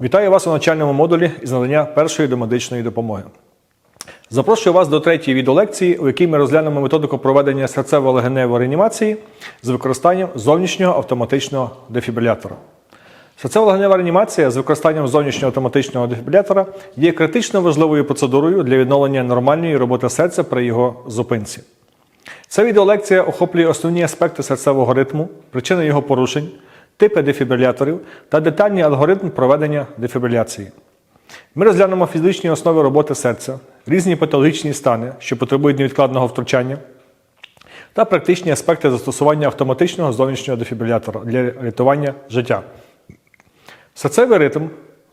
Вітаю вас у навчальному модулі із надання першої домедичної допомоги. Запрошую вас до третьої відеолекції, у якій ми розглянемо методику проведення серцево-легеневої реанімації з використанням зовнішнього автоматичного дефібрилятора. Серцево-легенева реанімація з використанням зовнішнього автоматичного дефібрилятора є критично важливою процедурою для відновлення нормальної роботи серця при його зупинці. Ця відеолекція охоплює основні аспекти серцевого ритму, причини його порушень, типи дефібриляторів та детальний алгоритм проведення дефібриляції. Ми розглянемо фізичні основи роботи серця, різні патологічні стани, що потребують невідкладного втручання, та практичні аспекти застосування автоматичного зовнішнього дефібрилятора для рятування життя. Серцевий ритм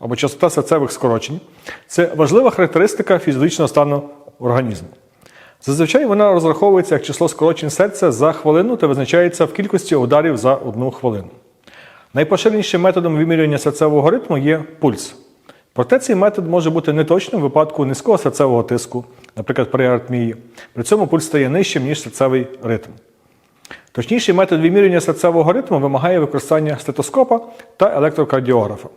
або частота серцевих скорочень це важлива характеристика фізичного стану організму. Зазвичай вона розраховується як число скорочень серця за хвилину та визначається в кількості ударів за одну хвилину. Найпоширенішим методом вимірювання серцевого ритму є пульс. Проте цей метод може бути неточним в випадку низького серцевого тиску, наприклад, при аритмії. При цьому пульс стає нижчим, ніж серцевий ритм. Точніший метод вимірювання серцевого ритму вимагає використання стетоскопа та електрокардіографа.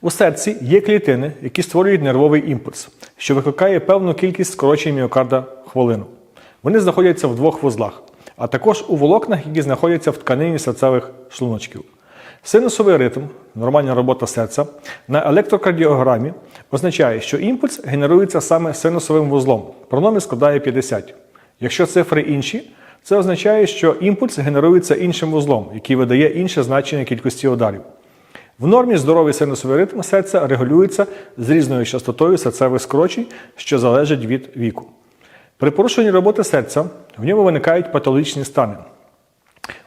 У серці є клітини, які створюють нервовий імпульс, що викликає певну кількість скорочень міокарда хвилину. Вони знаходяться в двох вузлах, а також у волокнах, які знаходяться в тканині серцевих шлуночків. Синусовий ритм, нормальна робота серця, на електрокардіограмі означає, що імпульс генерується саме синусовим вузлом. Прономір складає 50. Якщо цифри інші, це означає, що імпульс генерується іншим вузлом, який видає інше значення кількості ударів. В нормі здоровий синусовий ритм серця регулюється з різною частотою серцевих скорочень, що залежить від віку. При порушенні роботи серця в ньому виникають патологічні стани.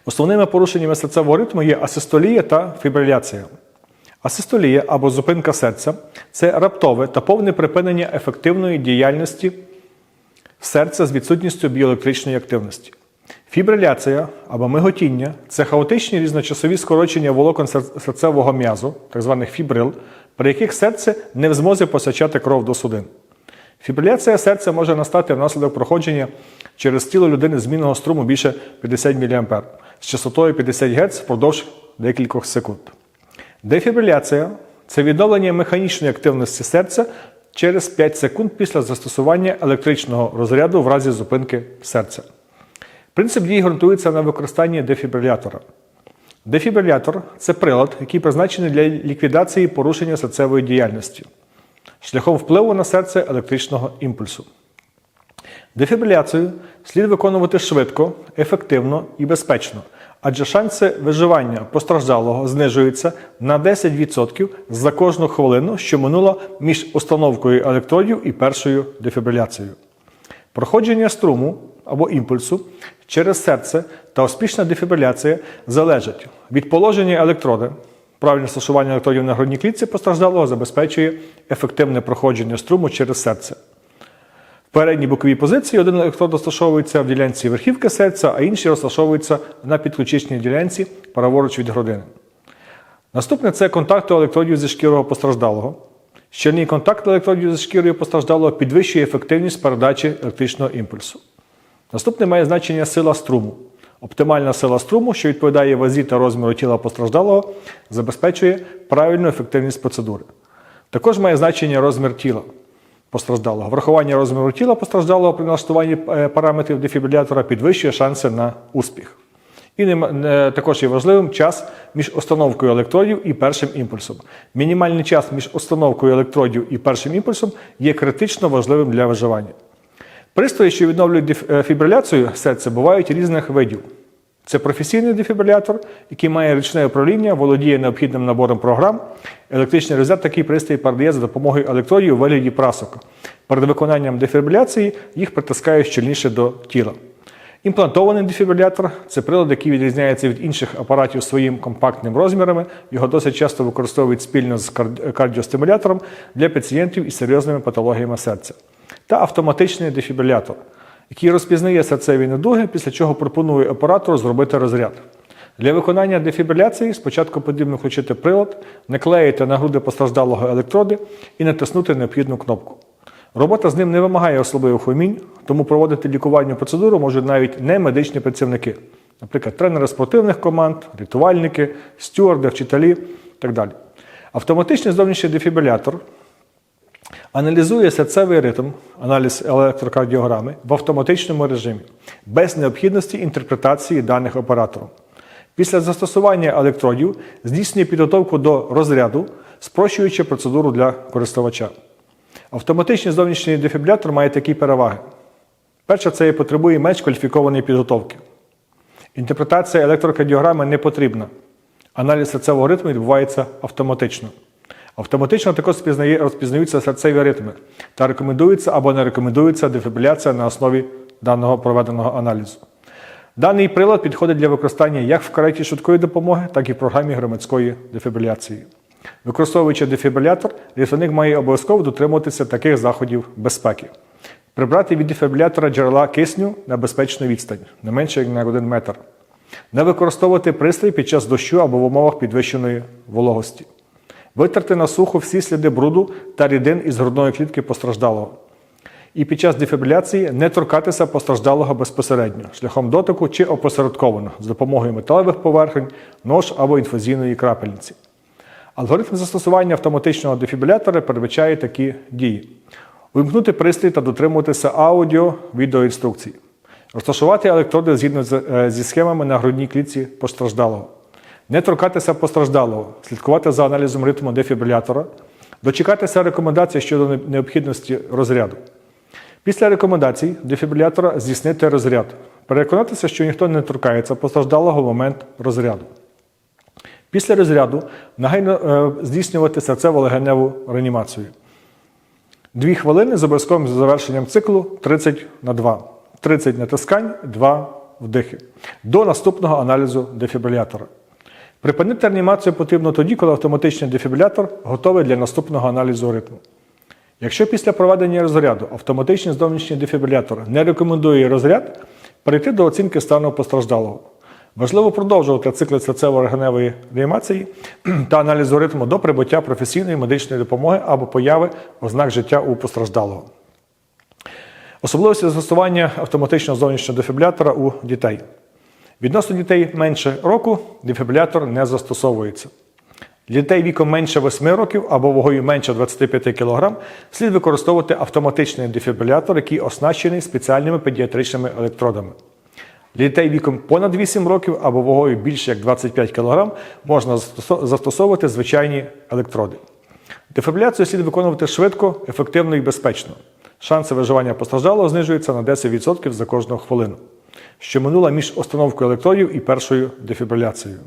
Основними порушеннями серцевого ритму є асистолія та фібриляція. Асистолія або зупинка серця це раптове та повне припинення ефективної діяльності серця з відсутністю біоелектричної активності. Фібриляція або миготіння це хаотичні різночасові скорочення волокон серцевого м'язу, так званих фібрил, при яких серце не в змозі постачати кров до судин. Фібриляція серця може настати внаслідок проходження через тіло людини змінного струму більше 50 мА з частотою 50 Гц впродовж декількох секунд. Дефібриляція це відновлення механічної активності серця через 5 секунд після застосування електричного розряду в разі зупинки серця. Принцип дії ґрунтується на використанні дефібрилятора. Дефібрилятор це прилад, який призначений для ліквідації порушення серцевої діяльності шляхом впливу на серце електричного імпульсу. Дефібриляцію слід виконувати швидко, ефективно і безпечно, адже шанси виживання постраждалого знижуються на 10% за кожну хвилину, що минула між установкою електродів і першою дефібриляцією. Проходження струму або імпульсу через серце та успішна дефібриляція залежать від положення електроди. Правильне розташування електродів на грудній клітці постраждалого забезпечує ефективне проходження струму через серце. В передній боковій позиції один електрод розташовується в ділянці верхівки серця, а інший розташовується на підключичній ділянці праворуч від грудини. Наступне це контакт електродів зі шкірою постраждалого. Щільний контакт електродів зі шкірою постраждалого підвищує ефективність передачі електричного імпульсу. Наступне має значення сила струму. Оптимальна сила струму, що відповідає вазі та розміру тіла постраждалого, забезпечує правильну ефективність процедури. Також має значення розмір тіла постраждалого. Врахування розміру тіла постраждалого при налаштуванні е, параметрів дефібрилятора підвищує шанси на успіх. І не- також є важливим час між установкою електродів і першим імпульсом. Мінімальний час між установкою електродів і першим імпульсом є критично важливим для виживання. Пристрої, що відновлюють е, фібриляцію серця, бувають різних видів. Це професійний дефібрилятор, який має ручне управління, володіє необхідним набором програм. Електричний розряд такий пристрій передає за допомогою електродів у вигляді прасок. Перед виконанням дефібриляції їх притискають щільніше до тіла. Імплантований дефібрилятор це прилад, який відрізняється від інших апаратів своїм компактним розмірами. Його досить часто використовують спільно з кардіостимулятором для пацієнтів із серйозними патологіями серця. Та автоматичний дефібрилятор, який розпізнає серцеві недуги, після чого пропонує оператору зробити розряд. Для виконання дефібриляції спочатку потрібно включити прилад, наклеїти на груди постраждалого електроди і натиснути необхідну кнопку. Робота з ним не вимагає особливих умінь, тому проводити лікувальну процедуру можуть навіть не медичні працівники, наприклад, тренери спортивних команд, рятувальники, стюарди, вчителі і так далі. Автоматичний зовнішній дефібрилятор аналізує серцевий ритм, аналіз електрокардіограми в автоматичному режимі, без необхідності інтерпретації даних оператором. Після застосування електродів здійснює підготовку до розряду, спрощуючи процедуру для користувача. Автоматичний зовнішній дефібрилятор має такі переваги. Перше, це потребує менш кваліфікованої підготовки. Інтерпретація електрокардіограми не потрібна. Аналіз серцевого ритму відбувається автоматично. Автоматично також розпізнаються серцеві ритми та рекомендується або не рекомендується дефібриляція на основі даного проведеного аналізу. Даний прилад підходить для використання як в кареті швидкої допомоги, так і в програмі громадської дефібриляції. Використовуючи дефібрилятор, рятівник має обов'язково дотримуватися таких заходів безпеки. Прибрати від дефібрилятора джерела кисню на безпечну відстань, не менше як на 1 метр. Не використовувати пристрій під час дощу або в умовах підвищеної вологості. Витерти на сухо всі сліди бруду та рідин із грудної клітки постраждалого. І під час дефібриляції не торкатися постраждалого безпосередньо, шляхом дотику чи опосередковано з допомогою металевих поверхень, нож або інфузійної крапельниці. Алгоритм застосування автоматичного дефібрилятора передбачає такі дії: увімкнути пристрій та дотримуватися аудіо відеоінструкцій, розташувати електроди згідно е, зі схемами на грудній клітці постраждалого, не торкатися постраждалого, слідкувати за аналізом ритму дефібрилятора, дочекатися рекомендацій щодо необхідності розряду. Після рекомендацій дефібрилятора здійснити розряд, переконатися, що ніхто не торкається постраждалого в момент розряду. Після розряду негайно е, здійснювати серцево-легеневу реанімацію. Дві хвилини з обов'язковим завершенням циклу 30 на 2. 30 натискань, 2 вдихи. До наступного аналізу дефібрилятора. Припинити реанімацію потрібно тоді, коли автоматичний дефібрилятор готовий для наступного аналізу ритму. Якщо після проведення розряду автоматичний зовнішній дефібрилятор не рекомендує розряд, перейти до оцінки стану постраждалого. Важливо продовжувати цикли серцево-регеневої реанімації та аналізу ритму до прибуття професійної медичної допомоги або появи ознак життя у постраждалого. Особливості застосування автоматичного зовнішнього дефібрилятора у дітей. Відносно дітей менше року дефібрилятор не застосовується. Для дітей віком менше 8 років або вагою менше 25 кг слід використовувати автоматичний дефібрилятор, який оснащений спеціальними педіатричними електродами. Для дітей віком понад 8 років або вагою більше як 25 кг можна застосовувати звичайні електроди. Дефібриляцію слід виконувати швидко, ефективно і безпечно. Шанси виживання постраждалого знижуються на 10% за кожну хвилину, що минула між установкою електродів і першою дефібриляцією.